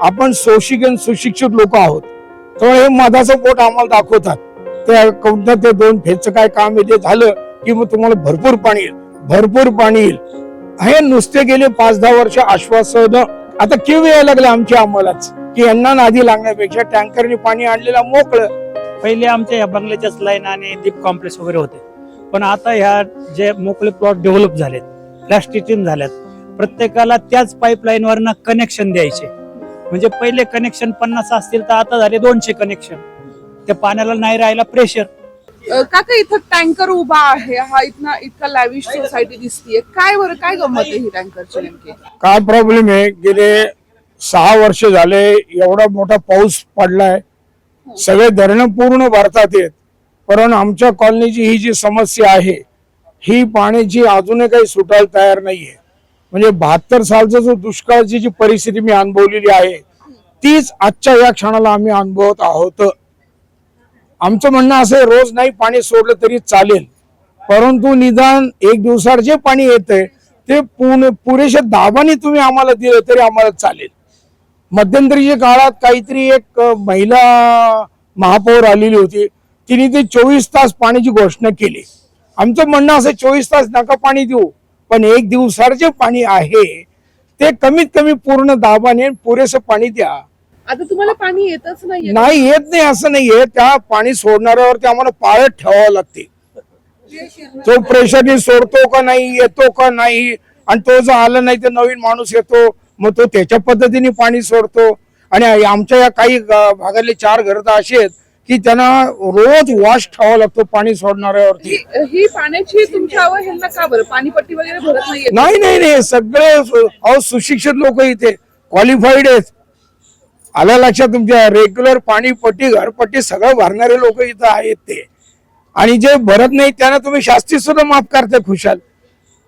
आपण शोषिक आणि सुशिक्षित लोक आहोत. तर हे मधाचं पोट आम्हाला दाखवतात. ते कोणतं ते दोन फेजचं काय काम आहे ते झालं की मग तुम्हाला भरपूर पाणी येईल. भरपूर पाणी येईल. हे नुसते गेले पाच दहा वर्ष आश्वासन. आता केव्हा यायला लागले आमच्या आम्हालाच. की यांना नादी लागण्यापेक्षा टँकरने पाणी आणलेलं मोकळं. पहिले आमच्या या बंगल्याच्याच लाईन आणि दीप कॉम्प्लेक्स वगैरे होते. पण आता ह्या जे मोकळे प्लॉट डेव्हलप झालेत प्लॅस्टिचिन झाल्यात प्रत्येकाला त्याच पाईपलाईनवरनं कनेक्शन द्यायचे. म्हणजे पहिले कनेक्शन पन्नास असतील तर आता झाले दोनशे कनेक्शन त्या पाण्याला नाही राहायला प्रेशर काका इथं टँकर उभा आहे. हा इथना इतका लॅविश सोसायटी दिसतीये. काय बरं काय गंमत आहे ही टँकरची नेमकी? काय प्रॉब्लेम आहे? गेले सहा वर्ष झाले एवढा मोठा पाऊस पडलाय. सगळे धरणं पूर्ण भरतात येत पण आमच्या कॉलनीची ही जी समस्या आहे ही पाण्याची अजूनही काही सुटायला तयार नाहीये. म्हणजे बहात्तर सालचा जो दुष्काळाची जी परिस्थिती मी अनुभवलेली आहे तीच आजच्या या क्षणाला आम्ही अनुभवत आहोत. आमचं म्हणणं असं रोज नाही पाणी सोडलं तरी चालेल. परंतु निदान एक दिवसाड जे पाणी येतंय ते पूर्ण पुरेशा दाबाने तुम्ही आम्हाला दिलं तरी आम्हाला चालेल. मध्यंतरीच्या काळात काहीतरी एक महिला महापौर आलेली होती. तिने ते चोवीस तास पाण्याची घोषणा केली. आमचं म्हणणं असं चोवीस तास नका पाणी देऊ. पण एक दिवसाड जे पाणी आहे ते कमीत कमी पूर्ण दाबाने पुरेसं पाणी द्या. आता तुम्हाला पाणी येतच नाही येत नाही असं नाहीये. त्या पाणी सोडणाऱ्यावरती आम्हाला पाळत ठेवावं लागते. तो प्रेशरने सोडतो का नाही येतो का नाही आणि तो जर आला नाही तर नवीन माणूस येतो मग तो त्याच्या पद्धतीने पाणी सोडतो. आणि आमच्या या काही भागातले चार घर तर असे आहेत की त्यांना रोज वॉश ठेवावा लागतो पाणी सोडणाऱ्यावरती. ही ही पाण्याची तुमच्या अवहेलना का बरं? पाणीपट्टी वगैरे भरत नाहीये नाही नाही नाही. सगळे सु- अहो सुशिक्षित लोक इथे. क्वालिफाईड आहेत. आल्या लक्षात तुमच्या. रेग्युलर पाणीपट्टी घरपट्टी सगळं भरणारे लोक इथं आहेत ते. आणि जे भरत नाही त्यांना तुम्ही शास्ती सुद्धा माफ करताय खुशाल.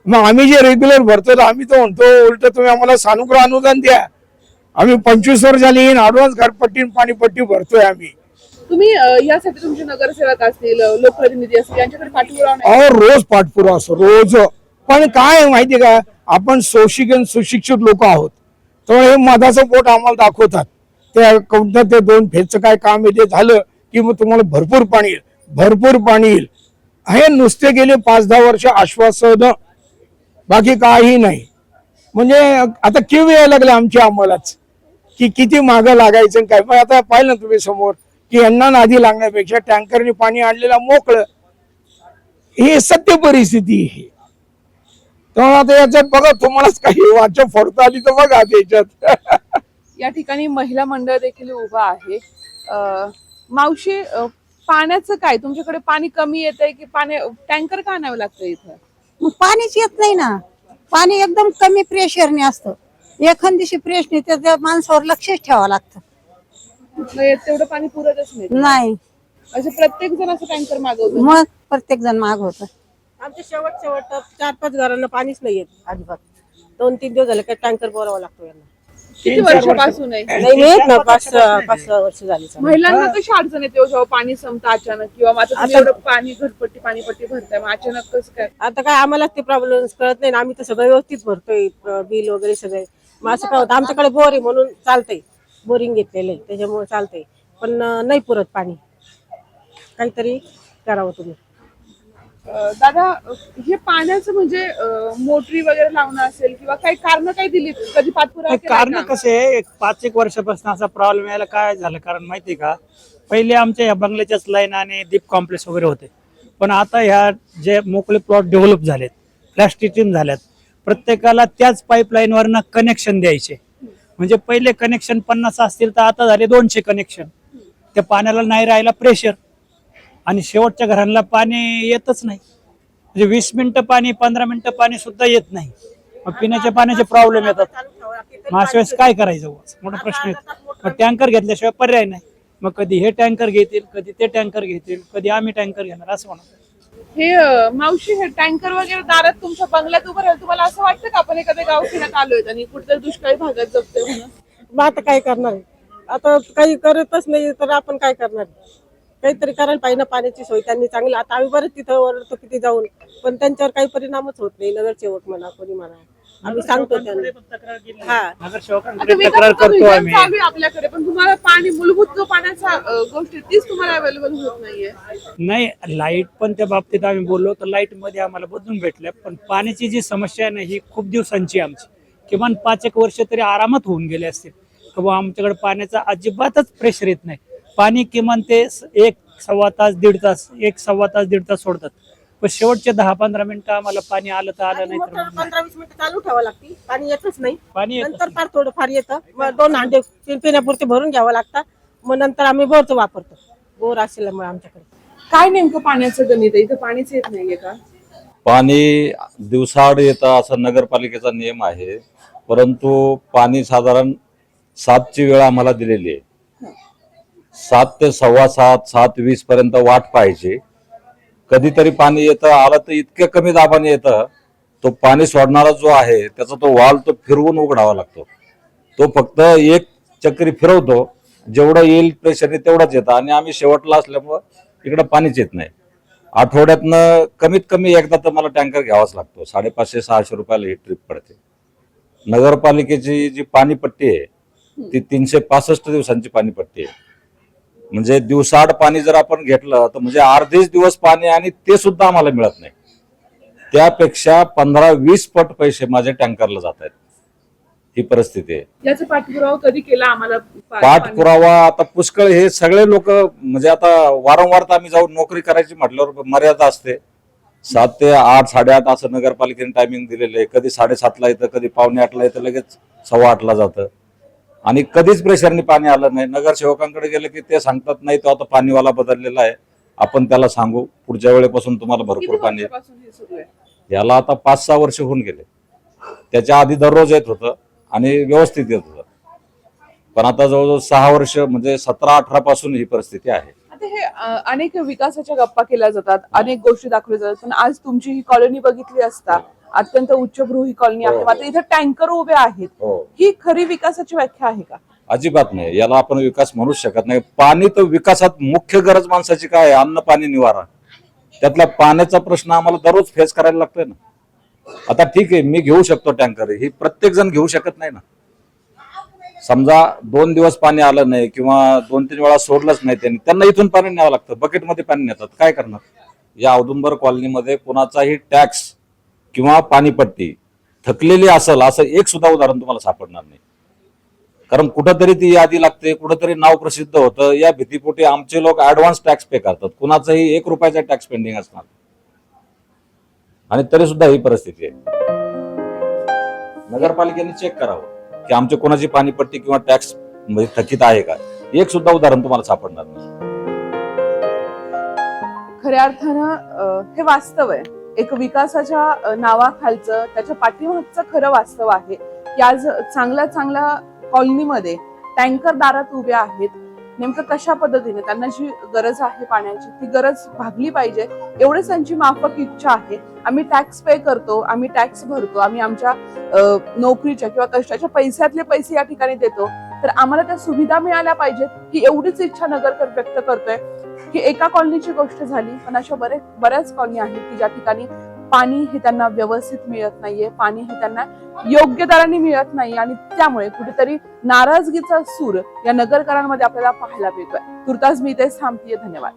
मग आम्ही जे रेग्युलर भरतो तर आम्ही तर म्हणतो उलट तुम्ही आम्हाला सानुग्रह अनुदान द्या. आम्ही पंचवीस वर्ष झाली ऍडव्हान्स घरपट्टी आणि पाणीपट्टी भरतोय आम्ही. तुम्ही अ, यासाठी तुमचे नगरसेवक असतील लोकप्रतिनिधी असतील यांच्याकडे पाठपुरावा नाही. अहो रोज पाठपुरावा असतो रोज. पण काय आहे माहितीये का? आपण सोशिक आणि सुशिक्षित लोक आहोत. तर हे मधाचं पोट आम्हाला दाखवतात. त्या कोणतं ते दोन फेजचं काय काम येते झालं की मग तुम्हाला भरपूर पाणी येईल. भरपूर पाणी येईल. हे नुसते गेले पाच दहा वर्ष आश्वासन. बाकी काही नाही. म्हणजे आता केव्हा यायला लागले आमच्या आम्हालाच. की किती मागं लागायचं आणि काय? पण आता पाहिलं ना तुम्ही समोर. की यांना नादी लागण्यापेक्षा टँकरने पाणी आणलेलं मोकळं. ही सत्य परिस्थिती आहे. तेव्हा आता याच्यात बघा तुम्हालाच काही वाचा फोडता आली तर बघा त्याच्यात या ठिकाणी महिला मंडळ देखील उभा आहे. अ, मावशी अ, पाण्याचं काय? तुमच्याकडे पाणी कमी येत आहे की पाणी टँकर का आणावं लागतं इथं? मग पाणीच येत नाही ना. पाणी एकदम कमी प्रेशरने असतं. एखाद दिवशी प्रेशने त्या माणसावर लक्षच ठेवावं लागतं. तेवढं पाणी पुरतच नाही. नाही. असं प्रत्येक जण असं टँकर मागवतो मग प्रत्येक जण माग होत. आमच्या शेवट शेवट चार पाच घरांना पाणीच नाही येत अजिबात. दोन तीन दिवस झाले का टँकर बोलावा लागतो यांना. किती वर्षापासून आहे? नाही येत ना पाच सहा- पाच सहा वर्ष झाली चालू. महिलांना कशी अडचण येते हो जेव्हा पाणी संपतं अचानक? किंवा मग आता तुम्ही एवढं पाणी घरपट्टी पाणीपट्टी भरताय मग अचानक कसं काय? आता काय आम्हाला ते प्रॉब्लेम कळत नाही ना आम्ही तर सगळं व्यवस्थित भरतोय बिल वगैरे सगळे. मग असं काय होतं? आमच्याकडे बोर आहे म्हणून चालतंय. बोरिंग घेतलेलं आहे त्याच्यामुळे चालतंय. पण नाही पुरत पाणी. काहीतरी करावं तुम्ही. अं, दादा हे पाण्याचं म्हणजे अं, मोटरी वगैरे लावणं असेल किंवा काही कारण काही दिली कधी पाठपुरावा केलाय कारण का? कसे आहे एक पाच एक वर्षापासून असा प्रॉब्लेम यायला काय झालं? कारण माहिती का पहिले आमच्या या बंगल्याच्याच लाईन आणि दीप कॉम्प्लेक्स वगैरे होते. पण आता ह्या जे मोकळे प्लॉट डेव्हलप झालेत प्लॅस्टिचिन झाल्यात प्रत्येकाला त्याच पाईपलाईन वरनं कनेक्शन द्यायचे. म्हणजे पहिले कनेक्शन पन्नास असतील तर आता झाले दोनशे कनेक्शन त्या पाण्याला नाही राहायला प्रेशर आणि शेवटच्या घरांना पाणी येतच नाही. म्हणजे वीस मिनिटं पाणी पंधरा मिनिटं पाणी सुद्धा येत नाही. मग पिण्याच्या पाण्याचे प्रॉब्लेम येतात. मग अशा वेळेस काय करायचं बुवा? मोठा प्रश्न येतो. मग टँकर घेतल्याशिवाय पर्याय नाही. मग कधी हे टँकर घेतील कधी ते टँकर घेतील कधी आम्ही टँकर घेणार असं होणार. हे मावशी हे टँकर वगैरे दारात तुमच्या बंगल्यात उभं राहील तुम्हाला असं वाटतं का आपण एखाद्या गावखेड्यात आलोय आणि कुठेतरी दुष्काळी भागात जगतोय म्हणून? मग आता काय करणार आहे? आता काही करतच नाही तर आपण काय करणार काहीतरी करायला पाहिजे ना पाण्याची सोय त्यांनी चांगली. आता आम्ही बरं तिथं ओरडतो किती जाऊन पण त्यांच्यावर काही परिणामच होत नाही. नगरसेवक म्हणा कोणी म्हणा. आम्ही सांगतो त्यांना. तक्रार. हा. करतो आम्ही. आपल्याकडे पण तुम्हाला पाणी मूलभूत जो पाण्याचा अ, गोष्टी तीच तुम्हाला अवेलेबल होत नाहीये. नाही लाइट पण त्या बाबतीत आम्ही बोललो तर लाइटमध्ये आम्हाला बदलून भेटल्या पण पाण्याची जी समस्या आहे ना ही खूप दिवसांची आहे आमची. किमान पाच एक वर्ष तरी आरामात होऊन गेले असतील. किंवा आमच्याकडे पाण्याचा अजिबातच प्रेशर येत नाही. पाणी किमान ते स- एक सव्वा तास दीड तास एक सव्वा तास दीड तास सोडतात. पण शेवटचे दहा पंधरा मिनिटं आम्हाला पाणी आलं तर आलं नाही तर पंधरा वीस मिनिटं चालू ठेवावं लागते पाणी येतच नाही. पाणी नंतर फार थोडं फार येतं. मग दोन हांडे तीन पिण्यापुरते भरून घ्यावं लागतात. मग नंतर आम्ही बोरचं वापरतो. बोर असल्यामुळे आमच्याकडे. काय नेमकं पाण्याचं गणित आहे? इथं पाणीच येत नाहीये का? पाणी दिवसाआड येतं असा नगरपालिकेचा नियम आहे. परंतु पाणी साधारण सातची वेळ आम्हाला दिलेली आहे. सात ते सव्वा सात सात वीस पर्यंत वाट पाहायची. कधीतरी पाणी येतं आलं तर इतक्या कमी दाबाने येतं तो पाणी सोडणारा जो आहे त्याचा तो वाल तो फिरवून उघडावा लागतो. तो फक्त एक चक्री फिरवतो जेवढं येईल प्रेशरने तेवढंच येतं. आणि आम्ही शेवटला असल्यामुळं इकडं पाणीच येत नाही. आठवड्यातनं कमीत कमी एकदा तर मला टँकर घ्यावाच लागतो. साडेपाचशे सहाशे रुपयाला ही ट्रिप पडते. नगरपालिकेची जी पाणीपट्टी आहे ती तीनशे पासष्ट दिवसांची पाणीपट्टी आहे. म्हणजे दिवसाआड पाणी जर आपण घेतलं तर म्हणजे अर्धेच दिवस पाणी आणि ते सुद्धा आम्हाला मिळत नाही. त्यापेक्षा पंधरा वीस पट पैसे माझ्या टँकरला जात आहेत. ही परिस्थिती आहे. याचा पाठपुरावा कधी केला आम्हाला? पाठपुरावा आता पुष्कळ हे सगळे लोक म्हणजे आता वारंवार तर आम्ही जाऊन नोकरी करायची म्हटल्यावर मर्यादा असते. सात ते आठ साडेआठ असं नगरपालिकेने टायमिंग दिलेलं आहे. कधी साडेसातला येतं कधी पावणे आठला येतं लगेच सव्वा आठला जातं. आणि कधीच प्रेशरने पाणी आलं नाही. नगरसेवकांकडे गेलं की ते सांगतात नाही तो आता पाणीवाला बदललेला आहे. आपण त्याला सांगू. पुढच्या वेळेपासून तुम्हाला भरपूर पाणी हे याला आता पाच सहा वर्ष होऊन गेले. त्याच्या आधी दररोज येत होतं आणि व्यवस्थित येत होतं. पण आता जवळजवळ सहा वर्ष म्हणजे सतरा अठरा पासून ही परिस्थिती आहे. हे अनेक विकासाच्या गप्पा केल्या जातात अनेक गोष्टी दाखवल्या जातात पण आज तुमची ही कॉलनी बघितली असता अत्यंत उच्चभ्रू ही कॉलनी आहे. हो. मात्र इथे टँकर उभे आहेत. हो. ही खरी विकासाची व्याख्या आहे का? अजिबात नाही. याला आपण विकास म्हणूच शकत नाही. पाणी तर विकासात मुख्य गरज माणसाची काय आहे? अन्न पाणी निवारा. त्यातला पाण्याचा प्रश्न आम्हाला दररोज फेस करायला लागतोय ना. आता ठीक आहे मी घेऊ शकतो टँकर ही प्रत्येक जण घेऊ शकत नाही ना. समजा दोन दिवस पाणी आलं नाही किंवा दोन तीन वेळा सोडलंच नाही त्यांनी त्यांना इथून पाणी न्यावं लागतं. बकेटमध्ये पाणी नेतात. काय करणार? या औदुंबर कॉलनीमध्ये कुणाचाही टॅक्स किंवा पाणीपट्टी थकलेली असेल असं एक सुद्धा उदाहरण तुम्हाला सापडणार नाही. कारण कुठंतरी ती यादी लागते कुठंतरी नाव प्रसिद्ध होतं या भीतीपोटी आमचे लोक ऍडव्हान्स टॅक्स पे करतात. कुणाचाही एक रुपयाचा टॅक्स पेंडिंग असणार. आणि तरी सुद्धा ही परिस्थिती आहे. नगरपालिकेने चेक करावं की आमची कोणाची पाणीपट्टी किंवा टॅक्स म्हणजे थकीत आहे का? एक सुद्धा उदाहरण तुम्हाला सापडणार नाही. खऱ्या अर्थानं हे वास्तव आहे. एक विकासाच्या नावाखालचं त्याच्या पाठीमागचं खरं वास्तव आहे. की आज चांगल्या चांगल्या कॉलनीमध्ये टँकर दारात उभे आहेत. नेमकं कशा पद्धतीने? त्यांना जी गरज आहे पाण्याची ती गरज भागली पाहिजे. एवढेच त्यांची माफक इच्छा आहे. आम्ही टॅक्स पे करतो आम्ही टॅक्स भरतो आम्ही आमच्या नोकरीच्या किंवा कष्टाच्या पैशातले पैसे या ठिकाणी देतो. तर आम्हाला त्या सुविधा मिळाल्या पाहिजेत की एवढीच इच्छा नगरकर व्यक्त करतोय. ही एका कॉलनीची गोष्ट झाली. पण अशा बरेच बऱ्याच कॉलनी आहेत की ज्या ठिकाणी पाणी हे त्यांना व्यवस्थित मिळत नाहीये पाणी हे त्यांना योग्य दराने मिळत नाही आणि त्यामुळे कुठेतरी नाराजगीचा सूर या नगरकरांमध्ये आपल्याला पाहायला मिळतोय. तुर्तास मी इथेच थांबतीये. धन्यवाद.